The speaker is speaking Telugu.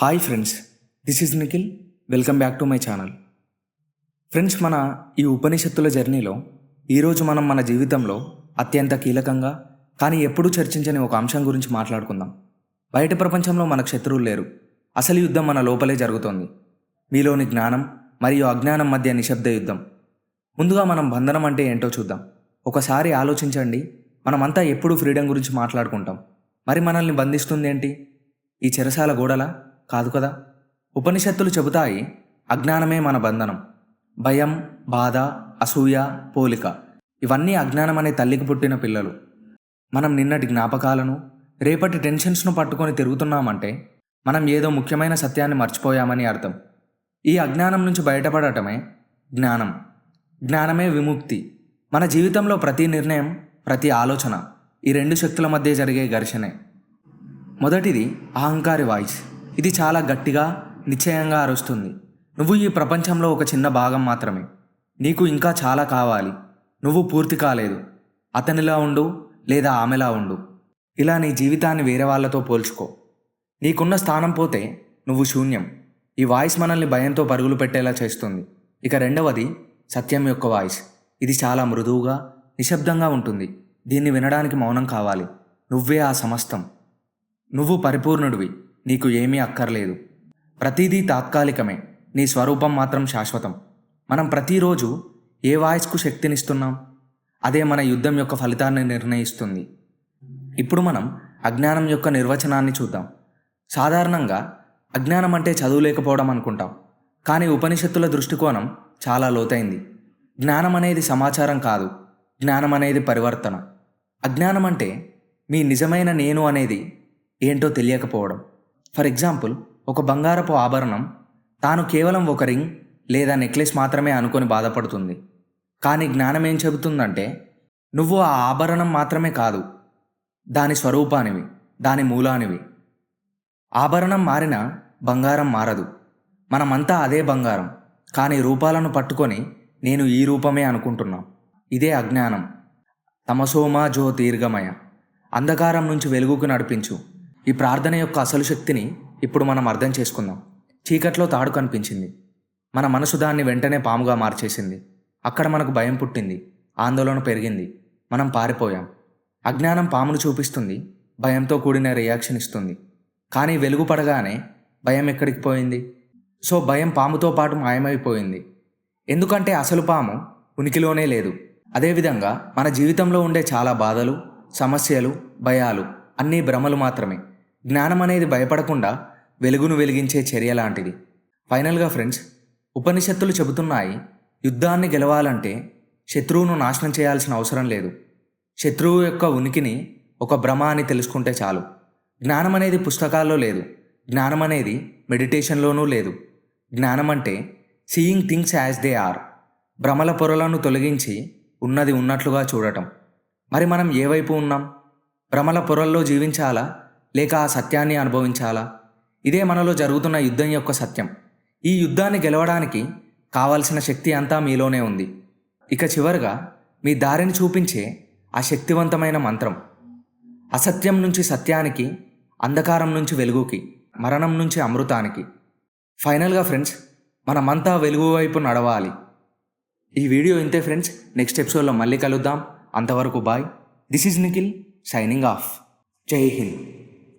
Hi friends this is Nikhil welcome back to my channel friends మన ఈ ఉపనిషత్తుల జర్నీలో ఈరోజు మనం మన జీవితంలో అత్యంత కీలకంగా కానీ ఎప్పుడూ చర్చించని ఒక అంశం గురించి మాట్లాడుకుందాం. బయట ప్రపంచంలో మనకు శత్రువులు లేరు. అసలు యుద్ధం మన లోపలే జరుగుతోంది. మీలోని జ్ఞానం మరియు అజ్ఞానం మధ్య నిశ్శబ్ద యుద్ధం. ముందుగా మనం బంధనం అంటే ఏంటో చూద్దాం. ఒకసారి ఆలోచించండి మనమంతా ఎప్పుడూ ఫ్రీడమ్ గురించి మాట్లాడుకుంటాం. మరి మనల్ని బంధిస్తుంది ఏంటి ఈ చెరసాల గోడలా? కాదు కదా? ఉపనిషత్తులు చెబుతాయి అజ్ఞానమే మన బంధనం. భయం బాధ అసూయ పోలిక. ఇవన్నీ అజ్ఞానం అనే తల్లికి పుట్టిన పిల్లలు. మనం నిన్నటి జ్ఞాపకాలను రేపటి టెన్షన్స్ను పట్టుకొని తిరుగుతున్నామంటే మనం ఏదో ముఖ్యమైన సత్యాన్ని మర్చిపోయామని అర్థం. ఈ అజ్ఞానం నుంచి బయటపడటమే జ్ఞానం. జ్ఞానమే విముక్తి. మన జీవితంలో ప్రతి నిర్ణయం ప్రతి ఆలోచన ఈ రెండు శక్తుల మధ్య జరిగే ఘర్షణే. మొదటిది అహంకారి వాయిస్. ఇది చాలా గట్టిగా నిశ్చయంగా అరుస్తుంది. నువ్వు ఈ ప్రపంచంలో ఒక చిన్న భాగం మాత్రమే. నీకు ఇంకా చాలా కావాలి. నువ్వు పూర్తి కాలేదు. అతనిలా ఉండు లేదా ఆమెలా ఉండు. ఇలా నీ జీవితాన్ని వేరే వాళ్ళతో పోల్చుకో. నీకున్న స్థానం పోతే నువ్వు శూన్యం. ఈ వాయిస్ మనల్ని భయంతో పరుగులు పెట్టేలా చేస్తుంది. ఇక రెండవది సత్యం యొక్క వాయిస్. ఇది చాలా మృదువుగా నిశ్శబ్దంగా ఉంటుంది. దీన్ని వినడానికి మౌనం కావాలి. నువ్వే ఆ సమస్తం. నువ్వు పరిపూర్ణుడివి. నీకు ఏమీ అక్కర్లేదు. ప్రతిదీ తాత్కాలికమే. నీ స్వరూపం మాత్రం శాశ్వతం. మనం ప్రతిరోజు ఏ వాయిస్కు శక్తినిస్తున్నాం? అదే మన యుద్ధం యొక్క ఫలితాన్ని నిర్ణయిస్తుంది. ఇప్పుడు మనం అజ్ఞానం యొక్క నిర్వచనాన్ని చూద్దాం. సాధారణంగా అజ్ఞానం అంటే చదువు లేకపోవడం అనుకుంటాం. కానీ ఉపనిషత్తుల దృష్టికోణం చాలా లోతైంది. జ్ఞానం అనేది సమాచారం కాదు. జ్ఞానం అనేది పరివర్తన. అజ్ఞానం అంటే మీ నిజమైన నేను అనేది ఏంటో తెలియకపోవడం. ఫర్ ఎగ్జాంపుల్ ఒక బంగారపు ఆభరణం తాను కేవలం ఒక రింగ్ లేదా నెక్లెస్ మాత్రమే అనుకొని బాధపడుతుంది. కానీ జ్ఞానం ఏం చెబుతుందంటే నువ్వు ఆ ఆభరణం మాత్రమే కాదు దాని స్వరూపానివి దాని మూలానివి. ఆభరణం మారినా బంగారం మారదు. మనమంతా అదే బంగారం కానీ రూపాలను పట్టుకొని నేను ఈ రూపమే అనుకుంటున్నాం. ఇదే అజ్ఞానం. తమసోమా జో దీర్ఘమయ అంధకారం నుంచి వెలుగుకు నడిపించు. ఈ ప్రార్థన యొక్క అసలు శక్తిని ఇప్పుడు మనం అర్థం చేసుకుందాం. చీకట్లో తాడు కనిపించింది. మన మనసు దాన్ని వెంటనే పాముగా మార్చేసింది. అక్కడ మనకు భయం పుట్టింది. ఆందోళన పెరిగింది. మనం పారిపోయాం. అజ్ఞానం పామును చూపిస్తుంది. భయంతో కూడిన రియాక్షన్ ఇస్తుంది. కానీ వెలుగు పడగానే భయం ఎక్కడికి పోయింది? సో భయం పాముతో పాటు మాయమైపోయింది. ఎందుకంటే అసలు పాము ఉనికిలోనే లేదు. అదేవిధంగా మన జీవితంలో ఉండే చాలా బాధలు సమస్యలు భయాలు అన్నీ భ్రమలు మాత్రమే. జ్ఞానం అనేది భయపడకుండా వెలుగును వెలిగించే చర్య లాంటిది. ఫైనల్గా ఫ్రెండ్స్ ఉపనిషత్తులు చెబుతున్నాయి యుద్ధాన్ని గెలవాలంటే శత్రువును నాశనం చేయాల్సిన అవసరం లేదు. శత్రువు యొక్క ఉనికిని ఒక భ్రమ అని తెలుసుకుంటే చాలు. జ్ఞానం అనేది పుస్తకాల్లో లేదు జ్ఞానం అనేది మెడిటేషన్లోనూ లేదు. జ్ఞానం అంటే seeing things as they are భ్రమల పొరలను తొలగించి ఉన్నది ఉన్నట్లుగా చూడటం. మరి మనం ఏ వైపు ఉన్నాం? భ్రమల పొరల్లో జీవించాలా? లేక ఆ సత్యాన్ని అనుభవించాలా? ఇదే మనలో జరుగుతున్న యుద్ధం యొక్క సత్యం. ఈ యుద్ధాన్ని గెలవడానికి కావలసిన శక్తి అంతా మీలోనే ఉంది. ఇక చివరగా మీ దారిని చూపించే ఆ శక్తివంతమైన మంత్రం. అసత్యం నుంచి సత్యానికి అంధకారం నుంచి వెలుగుకి మరణం నుంచి అమృతానికి. ఫైనల్గా ఫ్రెండ్స్ మనమంతా వెలుగు వైపు నడవాలి. ఈ వీడియో ఇంతే ఫ్రెండ్స్. నెక్స్ట్ ఎపిసోడ్లో మళ్ళీ కలుద్దాం. అంతవరకు bye. This is Nikhil signing off. జై హింద్.